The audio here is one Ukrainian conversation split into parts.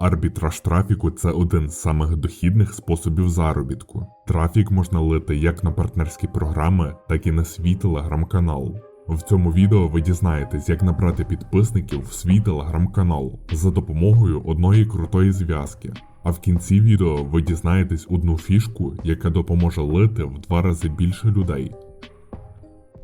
Арбітраж трафіку це один з самих дохідних способів заробітку. Трафік можна лити як на партнерські програми, так і на свій телеграм-канал. В цьому відео ви дізнаєтесь, як набрати підписників в свій телеграм-канал за допомогою одної крутої зв'язки. А в кінці відео ви дізнаєтесь одну фішку, яка допоможе лити в два рази більше людей.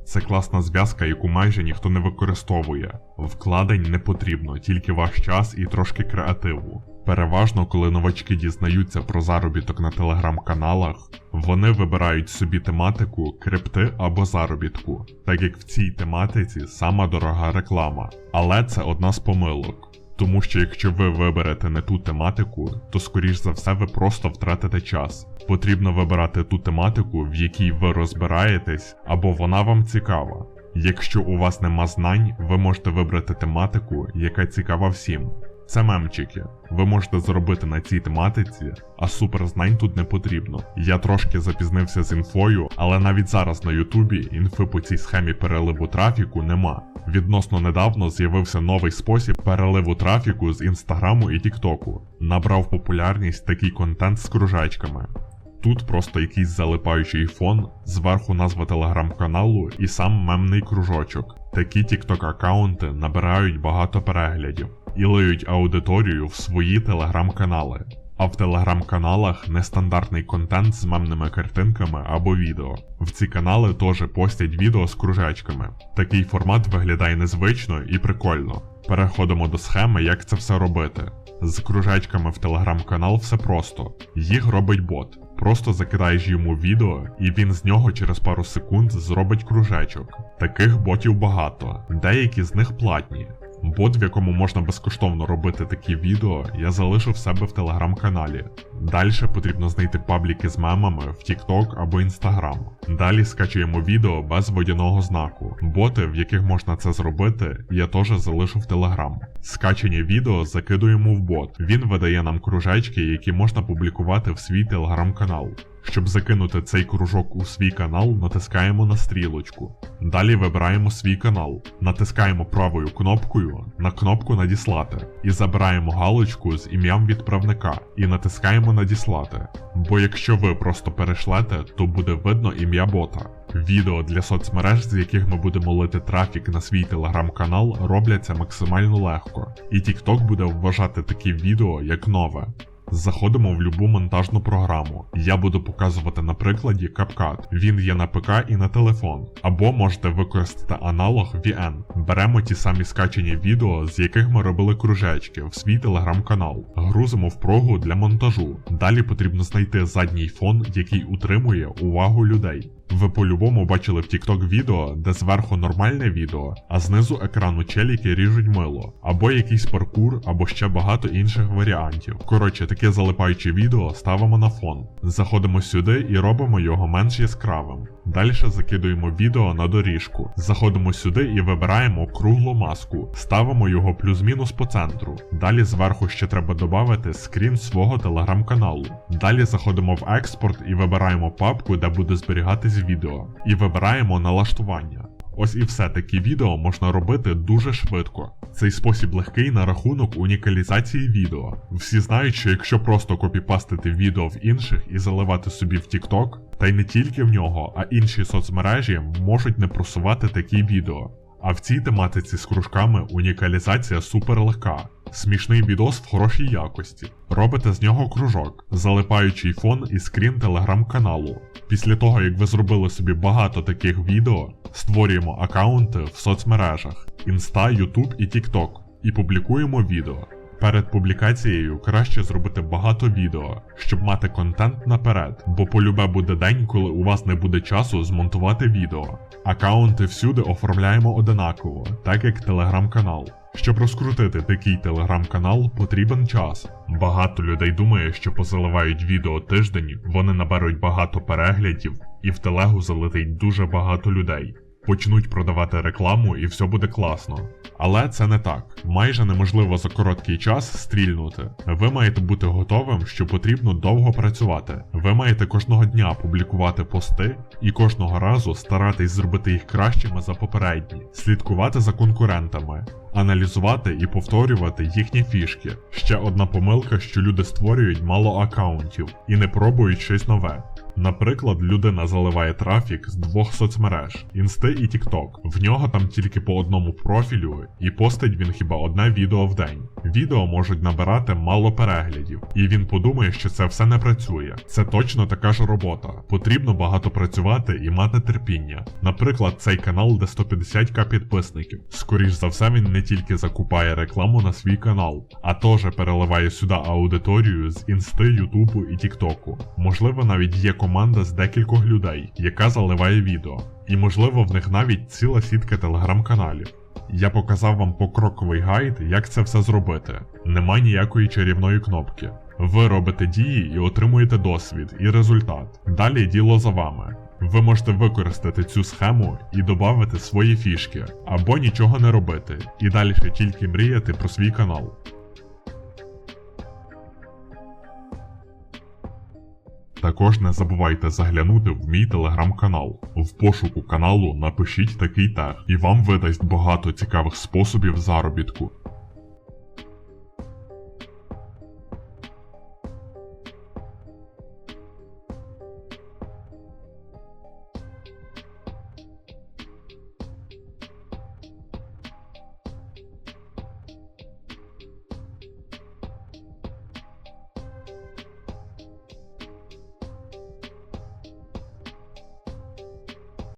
Це класна зв'язка, яку майже ніхто не використовує. Вкладень не потрібно, тільки ваш час і трошки креативу. Переважно, коли новачки дізнаються про заробіток на телеграм-каналах, вони вибирають собі тематику крипти або заробітку, так як в цій тематиці сама дорога реклама. Але це одна з помилок. Тому що якщо ви виберете не ту тематику, то скоріш за все ви просто втратите час. Потрібно вибирати ту тематику, в якій ви розбираєтесь, або вона вам цікава. Якщо у вас нема знань, ви можете вибрати тематику, яка цікава всім. Це мемчики. Ви можете зробити на цій тематиці, а суперзнань тут не потрібно. Я трошки запізнився з інфою, але навіть зараз на Ютубі інфи по цій схемі переливу трафіку нема. Відносно недавно з'явився новий спосіб переливу трафіку з інстаграму і тіктоку. Набрав популярність такий контент з кружечками. Тут просто якийсь залипаючий фон, зверху назва телеграм-каналу і сам мемний кружочок. Такі тікток аккаунти набирають багато переглядів і лиють аудиторію в свої телеграм-канали. А в телеграм-каналах нестандартний контент з мемними картинками або відео. В ці канали теж постять відео з кружечками. Такий формат виглядає незвично і прикольно. Переходимо до схеми, як це все робити. З кружечками в телеграм-канал все просто. Їх робить бот. Просто закидаєш йому відео, і він з нього через пару секунд зробить кружечок. Таких ботів багато, деякі з них платні. Бот, в якому можна безкоштовно робити такі відео, я залишив в себе в телеграм-каналі. Далі потрібно знайти пабліки з мемами в TikTok або Instagram. Далі скачуємо відео без водяного знаку. Боти, в яких можна це зробити, я теж залишу в Telegram. Скачані відео закидуємо в бот. Він видає нам кружечки, які можна публікувати в свій телеграм-канал. Щоб закинути цей кружок у свій канал, натискаємо на стрілочку. Далі вибираємо свій канал, натискаємо правою кнопкою на кнопку Надіслати і забираємо галочку з ім'ям відправника і натискаємо Надіслати. Бо якщо ви просто перешлете, то буде видно ім'я бота. Відео для соцмереж, з яких ми будемо лити трафік на свій телеграм-канал, робляться максимально легко, і TikTok буде вважати такі відео як нове. Заходимо в любу монтажну програму. Я буду показувати на прикладі CapCut. Він є на ПК і на телефон. Або можете використати аналог VN. Беремо ті самі скачані відео, з яких ми робили кружечки, в свій телеграм-канал. Грузимо в прогу для монтажу. Далі потрібно знайти задній фон, який утримує увагу людей. Ви по-любому бачили в TikTok відео, де зверху нормальне відео, а знизу екрану челіки ріжуть мило, або якийсь паркур, або ще багато інших варіантів. Коротше, таке залипаюче відео ставимо на фон. Заходимо сюди і робимо його менш яскравим. Далі закидуємо відео на доріжку. Заходимо сюди і вибираємо круглу маску, ставимо його плюс-мінус по центру. Далі зверху ще треба додати скрін свого телеграм-каналу. Далі заходимо в експорт і вибираємо папку, де буде зберігатись відео. І вибираємо налаштування. Ось і все такі відео можна робити дуже швидко. Цей спосіб легкий на рахунок унікалізації відео. Всі знають, що якщо просто копіпастити відео в інших і заливати собі в TikTok, та й не тільки в нього, а інші соцмережі можуть не просувати такі відео. А в цій тематиці з кружками унікалізація супер легка. Смішний відос в хорошій якості. Робите з нього кружок, залипаючий фон і скрін телеграм-каналу. Після того, як ви зробили собі багато таких відео, створюємо аккаунти в соцмережах Insta, YouTube і TikTok і публікуємо відео. Перед публікацією краще зробити багато відео, щоб мати контент наперед, бо полюбе буде день, коли у вас не буде часу змонтувати відео. Аккаунти всюди оформляємо одинаково, так як телеграм-канал. Щоб розкрутити такий телеграм-канал, потрібен час. Багато людей думає, що позаливають відео тиждень, вони наберуть багато переглядів, і в телегу залетить дуже багато людей. Почнуть продавати рекламу і все буде класно. Але це не так. Майже неможливо за короткий час стрільнути. Ви маєте бути готовим, що потрібно довго працювати. Ви маєте кожного дня публікувати пости і кожного разу старатись зробити їх кращими за попередні, слідкувати за конкурентами. Аналізувати і повторювати їхні фішки. Ще одна помилка, що люди створюють мало акаунтів і не пробують щось нове. Наприклад, людина заливає трафік з двох соцмереж Інсти і TikTok. В нього там тільки по одному профілю, і постить він хіба одне відео в день. Відео можуть набирати мало переглядів, і він подумає, що це все не працює. Це точно така ж робота. Потрібно багато працювати і мати терпіння. Наприклад, цей канал, де 150к підписників. Скоріш за все, він не тільки закупає рекламу на свій канал, а теж переливає сюди аудиторію з інсти, ютубу і тіктоку. Можливо, навіть є команда з декількох людей, яка заливає відео. І можливо в них навіть ціла сітка телеграм-каналів. Я показав вам покроковий гайд, як це все зробити. Нема ніякої чарівної кнопки. Ви робите дії і отримуєте досвід і результат. Далі діло за вами. Ви можете використати цю схему і додати свої фішки, або нічого не робити, і далі тільки мріяти про свій канал. Також не забувайте заглянути в мій телеграм-канал. В пошуку каналу напишіть такий тег, і вам видасть багато цікавих способів заробітку.